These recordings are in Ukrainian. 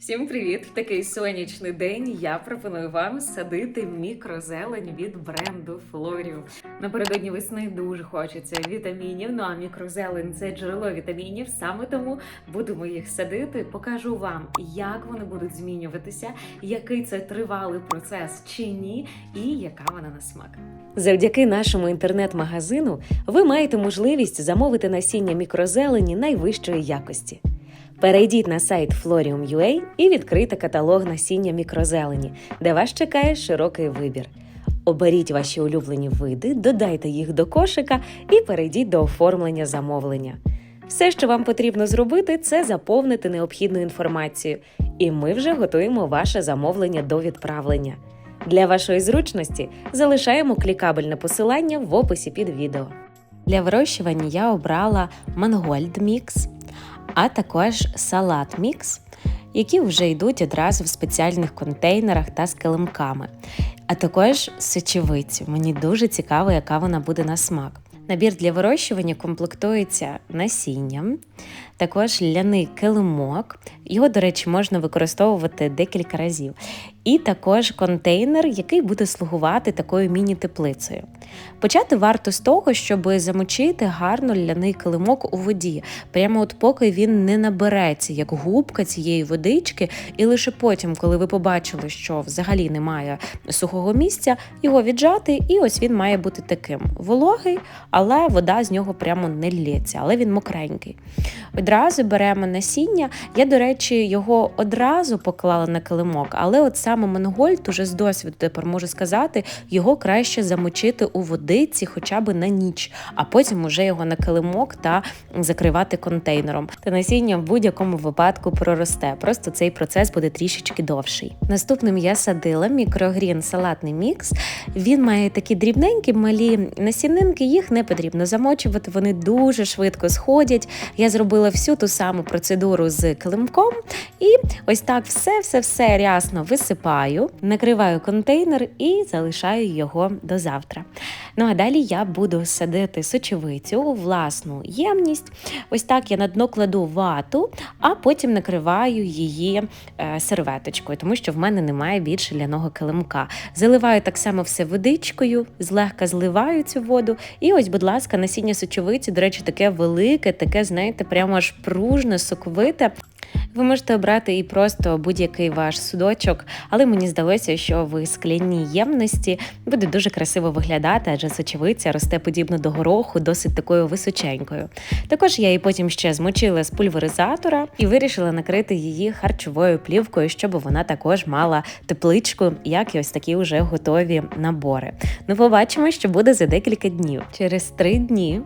Всім привіт! В такий сонячний день я пропоную вам садити мікрозелень від бренду Флоріум. Напередодні весни дуже хочеться вітамінів. Ну а мікрозелень це джерело вітамінів. Саме тому будемо їх садити. Покажу вам, як вони будуть змінюватися, який це тривалий процес чи ні, і яка вона на смак. Завдяки нашому інтернет-магазину ви маєте можливість замовити насіння мікрозелені найвищої якості. Перейдіть на сайт Florium.ua і відкрийте каталог насіння мікрозелені, де вас чекає широкий вибір. Оберіть ваші улюблені види, додайте їх до кошика і перейдіть до оформлення замовлення. Все, що вам потрібно зробити, це заповнити необхідну інформацію, і ми вже готуємо ваше замовлення до відправлення. Для вашої зручності залишаємо клікабельне посилання в описі під відео. Для вирощування я обрала Mangold Mix, а також салат мікс, які вже йдуть одразу в спеціальних контейнерах та з килимками. А також сочевицю. Мені дуже цікаво, яка вона буде на смак. Набір для вирощування комплектується насінням, також ляний килимок. Його, до речі, можна використовувати декілька разів. І також контейнер, який буде слугувати такою міні-теплицею. Почати варто з того, щоб замочити гарно ляний килимок у воді, прямо от поки він не набереться, як губка цієї водички, і лише потім, коли ви побачили, що взагалі немає сухого місця, його віджати, і ось він має бути таким вологий, але вода з нього прямо не лється, але він мокренький. Одразу беремо насіння. Я, до речі, його одразу поклала на килимок, але от саме Монгольд уже з досвіду тепер можу сказати, його краще замочити у водиці хоча б на ніч, а потім уже його на килимок та закривати контейнером. Та насіння в будь-якому випадку проросте. Просто цей процес буде трішечки довший. Наступним я садила мікрогрін салатний мікс. Він має такі дрібненькі малі насінинки, їх не потрібно замочувати, вони дуже швидко сходять. Я зробила всю ту саму процедуру з килимком, і ось так все-все-все рясно висипаю, накриваю контейнер і залишаю його до завтра. Ну а далі я буду садити сочевицю у власну ємність. Ось так я на дно кладу вату, а потім накриваю її е, серветочкою, тому що в мене немає більше ляного килимка. Заливаю так само все водичкою, злегка зливаю цю воду. І ось, будь ласка, насіння сочевиці, до речі, таке велике, таке, знаєте, прямо аж пружне, соковите. Ви можете обрати і просто будь-який ваш судочок, але мені здалося, що в скляній ємності буде дуже красиво виглядати, адже сочевиця росте подібно до гороху, досить такою височенькою. Також я її потім ще змочила з пульверизатора і вирішила накрити її харчовою плівкою, щоб вона також мала тепличку, як і ось такі вже готові набори. Ну, побачимо, що буде за декілька днів. Через три дні.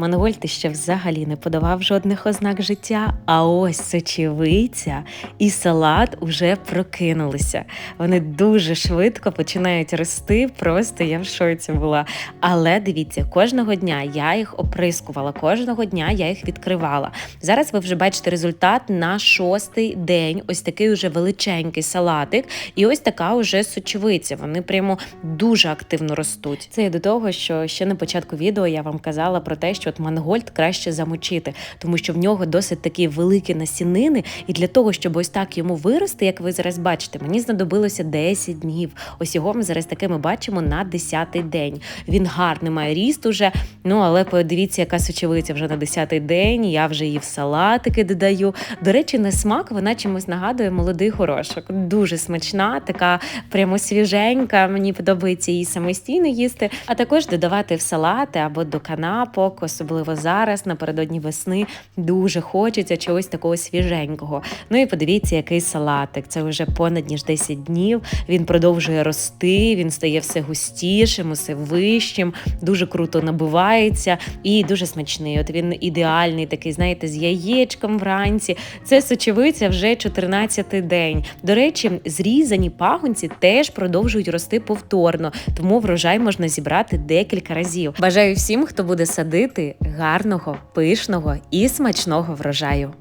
Мангольд ще взагалі не подавав жодних ознак життя, а ось сочевиця і салат уже прокинулися. Вони дуже швидко починають рости, просто я в шоці була. Але дивіться, кожного дня я їх оприскувала, кожного дня я їх відкривала. Зараз ви вже бачите результат на шостий день. Ось такий уже величенький салатик, і ось така уже сочевиця. Вони прямо дуже активно ростуть. Це до того, що ще на початку відео я вам казала про те, що от мангольд краще замочити, тому що в нього досить такі великі насінини, і для того, щоб ось так йому вирости, як ви зараз бачите, мені знадобилося 10 днів. Ось його ми зараз таки ми бачимо на 10-й день. Він гарний має ріст уже. Ну але подивіться, яка сочевиця вже на 10-й день. Я вже її в салатики додаю. До речі, на смак вона чимось нагадує молодий горошок. Дуже смачна, така прямо свіженька. Мені подобається її самостійно їсти, а також додавати в салати або до канапок, особливо зараз, напередодні весни, дуже хочеться чогось такого свіженького. Ну і подивіться, який салатик. Це вже понад ніж 10 днів. Він продовжує рости, він стає все густішим, усе вищим, дуже круто набивається і дуже смачний. От він ідеальний, такий, знаєте, з яєчком вранці. Це сочевиця вже 14-й день. До речі, зрізані пагонці теж продовжують рости повторно, тому врожай можна зібрати декілька разів. Бажаю всім, хто буде садити гарного, пишного і смачного врожаю.